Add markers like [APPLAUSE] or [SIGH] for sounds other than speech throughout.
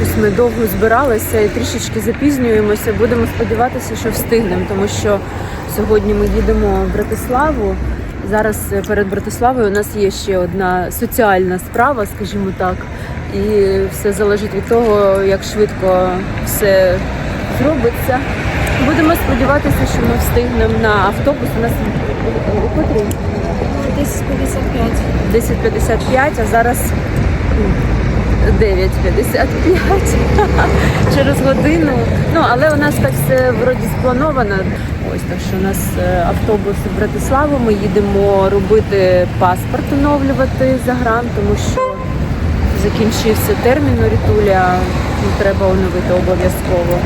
щось ми довго збиралися і трішечки запізнюємося. Будемо сподіватися, що встигнемо, тому що сьогодні ми їдемо в Братиславу. Зараз е, перед Братиславою у нас є ще одна соціальна справа, скажімо так. І все залежить від того, як швидко все зробиться. Будемо сподіватися, що ми встигнемо на автобус. У нас у котрій? Десь 55. 10.55, а зараз м, 9.55 [LAUGHS] через годину. Ну, але у нас так все вроді сплановано. Ось так що у нас е, автобус в Братиславу. Ми їдемо робити паспорт, оновлювати за грант, тому що закінчився термін у Рітуля. Треба оновити обов'язково.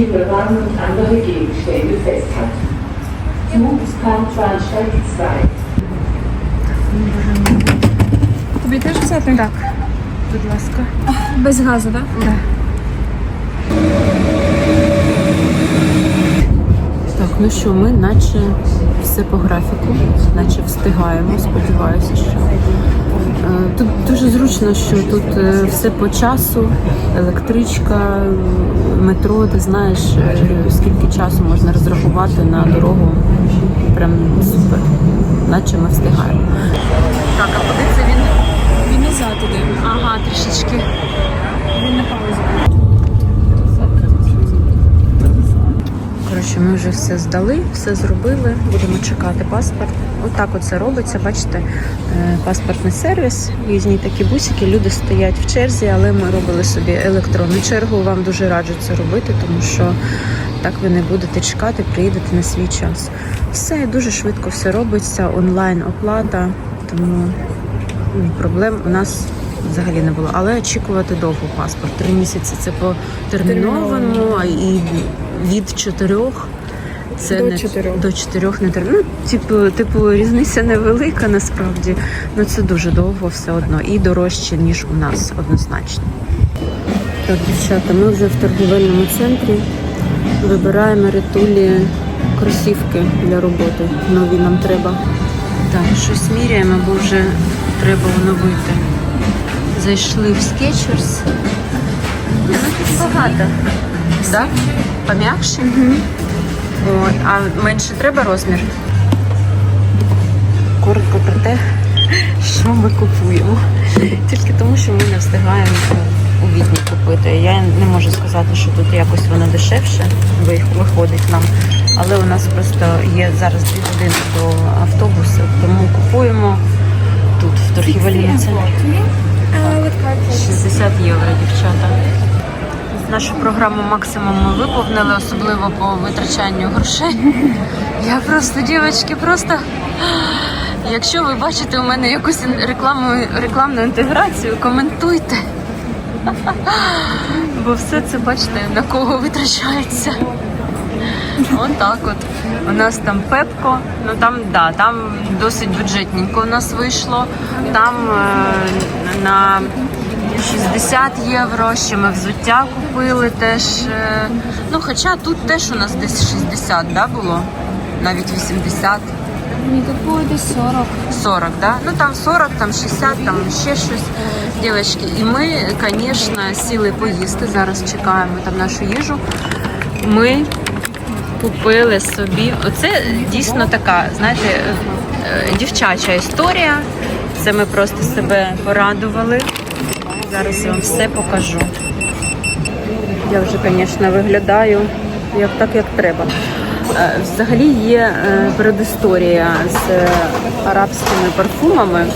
die und andere Gegenstände festhalten. Zugskant Bahnsteig 2. Тобі теж взяти? Так. Будь ласка. Без газу, так? Да. Так, ну що, ми наче все по графіку, наче встигаємо, сподіваюся, що. Е, Тут дуже зручно, що тут е, все по часу, електричка, метро, ти знаєш, е, скільки часу можна розрахувати на дорогу. Прям супер. Наче ми встигаємо. Так, а куди це він? Він назад іде. Ага, трішечки. Він на паузі. Коротше, ми вже все здали, все зробили. Будемо чекати паспорт. Отак от це робиться. Бачите, е, паспортний сервіс, різні такі бусики. Люди стоять в черзі, але ми робили собі електронну чергу. Вам дуже раджу це робити, тому що так ви не будете чекати, приїдете на свій час. Все дуже швидко все робиться, онлайн оплата, тому ну, проблем у нас взагалі не було. Але очікувати довго паспорт. Три місяці це по термінованому, і від чотирьох. Це До не чотирьох. до чотирьох не. Ну, типу, типу, різниця невелика насправді. Ну це дуже довго все одно і дорожче, ніж у нас однозначно. Так, дівчата, ми вже в торгівельному центрі вибираємо ритулі кросівки для роботи. Нові нам треба. Так, щось міряємо, бо вже треба оновити. Зайшли в Skechers. Ну, тут багато. Так? Пом'якше? От, а менше треба розмір? Коротко про те, що ми купуємо. Тільки тому, що ми не встигаємо у відні купити. Я не можу сказати, що тут якось воно дешевше ви- виходить нам. Але у нас просто є зараз дві години до автобусу, тому купуємо тут, в торгівельному центрі. 60 євро, дівчата. Нашу програму максимум ми виповнили, особливо по витрачанню грошей. [LAUGHS] Я просто, дівчатки, просто. [GASPS] Якщо ви бачите у мене якусь рекламу, рекламну інтеграцію, коментуйте. [LAUGHS] Бо все це, бачите, на кого витрачається. [LAUGHS] Отак от. У нас там пепко, ну там да, там досить бюджетненько у нас вийшло. Там е, на 60 євро, ще ми взуття купили теж. е, ну хоча тут теж у нас десь 60, да, було? Навіть 80. Ні, тут було десь 40. 40, да? Ну там 40, там 60, там ще щось. Дівчатки, і ми, звісно, сіли поїсти. Зараз чекаємо там нашу їжу. Ми купили собі. Оце дійсно така, знаєте, е, дівчача історія. Це ми просто себе порадували. Зараз я вам все покажу. Я вже, звісно, виглядаю як так, як треба. Е, Взагалі є е, передісторія з е, арабськими парфумами.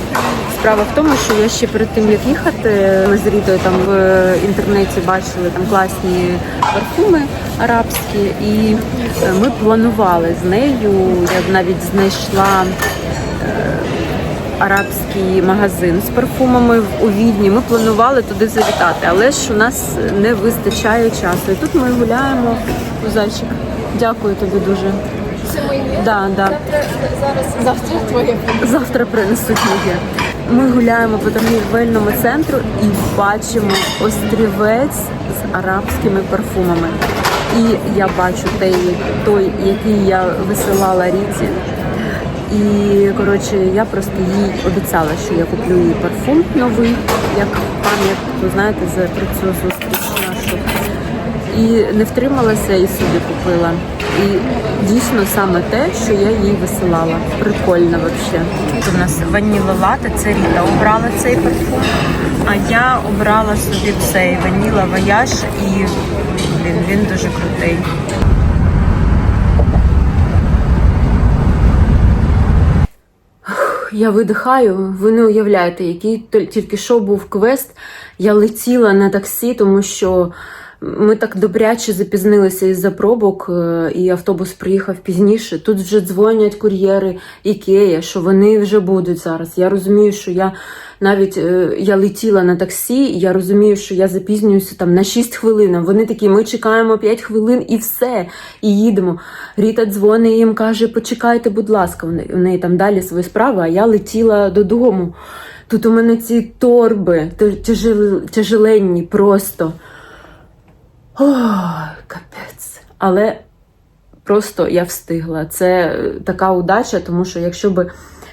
Справа в тому, що я ще перед тим як їхати, ми з там в інтернеті бачили там класні парфуми арабські, і ми планували з нею. Я навіть знайшла арабський магазин з парфумами у Відні. Ми планували туди завітати, але ж у нас не вистачає часу. І тут ми гуляємо. Зайчик, дякую тобі дуже. Це моє. Да, да. Зараз, завтра твоє. Завтра принесуть моє. Ми гуляємо по торгівельному центру і бачимо острівець з арабськими парфумами. І я бачу той, той який я висилала Ріті. І коротше, я просто їй обіцяла, що я куплю їй парфум новий, як пам'ятку, знаєте, за про цю зустріч нашу. І не втрималася і собі купила. І дійсно саме те, що я їй висилала. Прикольно взагалі. Тут у нас ваніла лата, це Ріта обрала цей парфум. А я обрала собі цей ваніла вояж і він, він дуже крутий. Я видихаю, ви не уявляєте, який тільки що був квест. Я летіла на таксі, тому що ми так добряче запізнилися із-за пробок, е, і автобус приїхав пізніше. Тут вже дзвонять кур'єри Ікея, що вони вже будуть зараз. Я розумію, що я навіть е, я летіла на таксі, я розумію, що я запізнююся там на 6 хвилин. Вони такі, ми чекаємо 5 хвилин і все. І їдемо. Ріта дзвонить їм, каже: почекайте, будь ласка, у неї, там далі свої справи, а я летіла додому. Тут у мене ці торби тяжеленні просто. Ой, капець. Але просто я встигла. Це е, така удача, тому що якщо б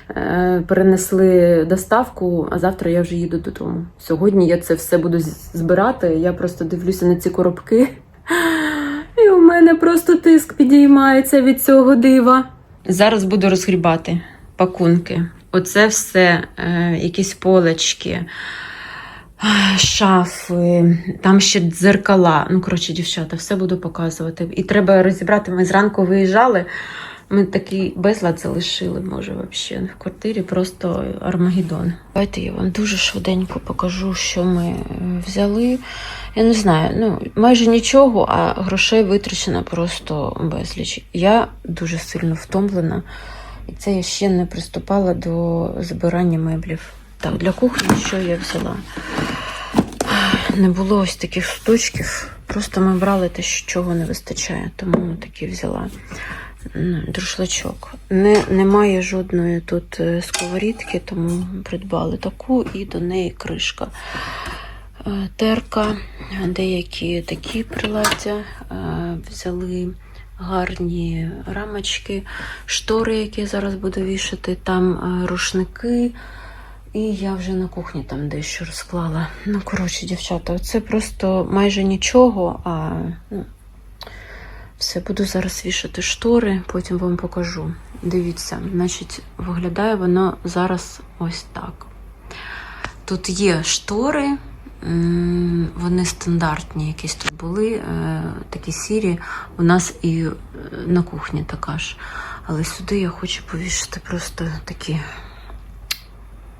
е, перенесли доставку, а завтра я вже їду додому. Сьогодні я це все буду збирати. Я просто дивлюся на ці коробки. І у мене просто тиск підіймається від цього дива. Зараз буду розгрібати пакунки. Оце все, е, якісь полочки, шафи, там ще дзеркала. Ну, коротше, дівчата, все буду показувати. І треба розібрати. Ми зранку виїжджали. Ми такий безлад залишили, може, взагалі. В квартирі просто Армагеддон. Давайте я вам дуже швиденько покажу, що ми е, взяли. Я не знаю, ну майже нічого, а грошей витрачено просто безліч. Я дуже сильно втомлена, і це я ще не приступала до збирання меблів. Так, для кухні що я взяла? Не було ось таких штучків. Просто ми брали те, що чого не вистачає, тому такі взяла. Друшлачок. Не, немає жодної тут е, сковорідки, тому придбали таку і до неї кришка. Е, Терка, деякі такі приладдя е, взяли гарні рамочки, штори, які зараз буду вішати, там рушники. І я вже на кухні там дещо розклала. Ну, коротше, дівчата, це просто майже нічого, а ну, все, буду зараз вішати штори, потім вам покажу. Дивіться, значить, виглядає воно зараз ось так. Тут є штори, вони стандартні, якісь тут були, е, такі сірі. У нас і е, на кухні така ж. Але сюди я хочу повішати просто такі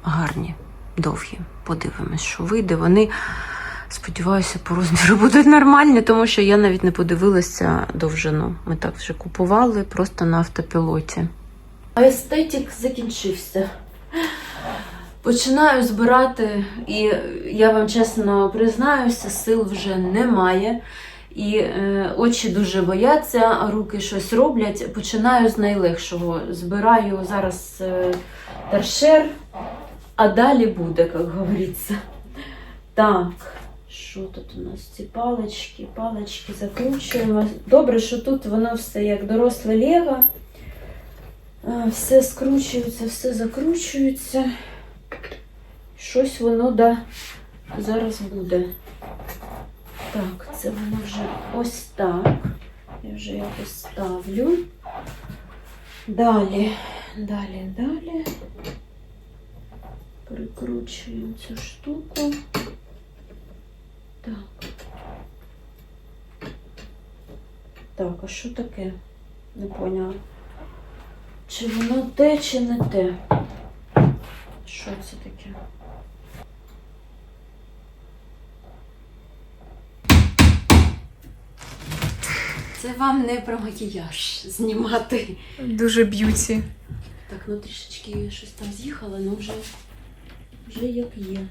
гарні, довгі. Подивимось, що вийде. Вони, сподіваюся, по розміру будуть нормальні, тому що я навіть не подивилася довжину. Ми так вже купували просто на автопілоті. А естетик закінчився. Починаю збирати, і я вам чесно признаюся, сил вже немає. І е, очі дуже бояться, руки щось роблять. Починаю з найлегшого. Збираю зараз е, торшер, а далі буде, як говориться. Так, що тут у нас? Ці палички, палички закручуємо. Добре, що тут воно все як доросле лего. Все скручується, все закручується. Щось воно да, зараз буде. Так, це воно вже ось так. Я вже якось ставлю. Далі, далі, далі. Прикручуємо цю штуку. Так. Так, а що таке? Не поняла. Чи воно те, чи не те? Що це таке? Це вам не про макіяж знімати. Дуже б'юті. Так, ну трішечки щось там з'їхало, ну вже, вже як є.